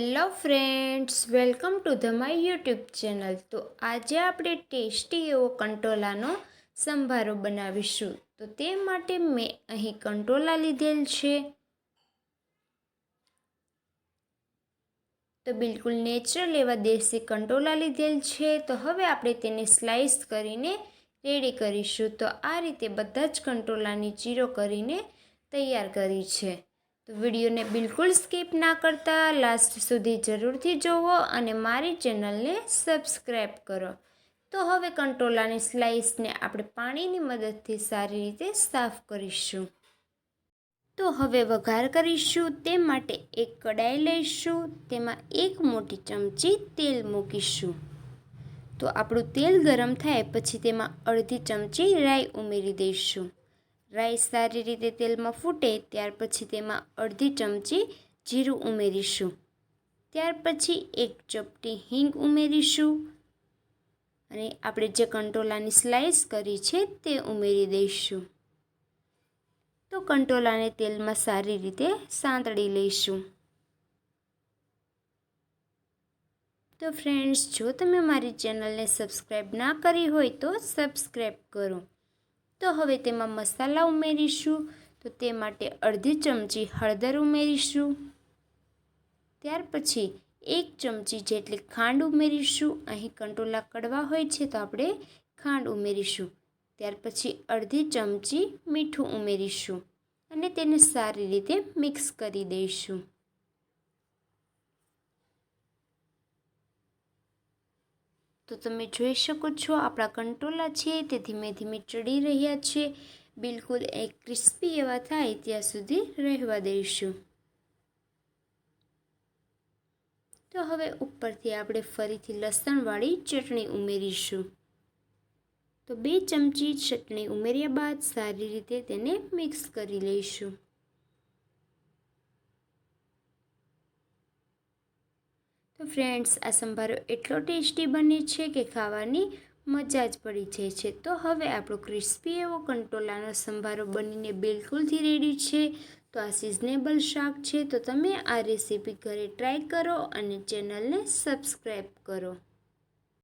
Hello friends, welcome to the my YouTube channel. તો આજે આપણે ટેસ્ટી એવો કંટોલાનો સંભારો બનાવીશું. તો તે માટે મેં અહીં કંટોલા લીધેલ છે. તો બિલકુલ નેચરલ એવા દેશી કંટોલા લીધેલ છે. તો હવે આપણે તેને સ્લાઈસ કરીને રેડી કરીશું. તો આ રીતે બધા જ કંટોલાની ચીરો કરીને તૈયાર કરી છે. તો વિડીયોને બિલકુલ સ્કીપ ના કરતા લાસ્ટ સુધી જરૂરથી જોવો અને મારી ચેનલને સબસ્ક્રાઈબ કરો. તો હવે કંટોલાની સ્લાઇસને આપણે પાણીની મદદથી સારી રીતે સાફ કરીશું. તો હવે વઘાર કરીશું, તે માટે એક કડાઈ લઈશું, તેમાં એક મોટી ચમચી તેલ મૂકીશું. તો આપણું તેલ ગરમ થાય પછી તેમાં અડધી ચમચી રાઈ ઉમેરી દઈશું. રાઈ સારી રીતે તેલમાં ફૂટે, ત્યાર પછી તેમાં અડધી ચમચી જીરું ઉમેરીશું. ત્યાર પછી એક ચપટી હિંગ ઉમેરીશું અને આપણે જે કંટોલાની સ્લાઈસ કરી છે તે ઉમેરી દઈશું. તો કંટોલાને તેલમાં સારી રીતે સાંતળી લઈશું. તો ફ્રેન્ડ્સ જો તમે મારી ચેનલને સબસ્ક્રાઈબ ના કરી હોય તો સબસ્ક્રાઈબ કરો. તો હવે તેમાં મસાલા ઉમેરીશું. તો તે માટે અડધી ચમચી હળદર ઉમેરીશું. ત્યાર પછી એક ચમચી જેટલી ખાંડ ઉમેરીશું. અહીં કંટોલા કડવા હોય છે તો આપણે ખાંડ ઉમેરીશું. ત્યાર પછી અડધી ચમચી મીઠું ઉમેરીશું. અને તેને સારી રીતે મિક્સ કરી દઈશું. તો તમે જોઈ શકો છો, આપણા કંટોલા છે તે ધીમે ધીમે ચડી રહ્યા છે. બિલકુલ એ ક્રિસ્પી એવા થાય ત્યાં સુધી રહેવા દઈશું. તો હવે ઉપરથી આપણે ફરીથી લસણવાળી ચટણી ઉમેરીશું. તો બે ચમચી ચટણી ઉમેર્યા બાદ સારી રીતે તેને મિક્સ કરી લઈશું. ફ્રેન્ડ્સ, આ સંભારો એટલો ટેસ્ટી બને છે કે ખાવાની મજા જ પડી જાય છે. તો હવે આપણો ક્રિસ્પી એવો કંટોલાનો સંભારો બનીને બિલકુલથી રેડી છે. તો આ સિઝનેબલ શાક છે. તો તમે આ રેસીપી ઘરે ટ્રાય કરો અને ચેનલને સબસ્ક્રાઈબ કરો.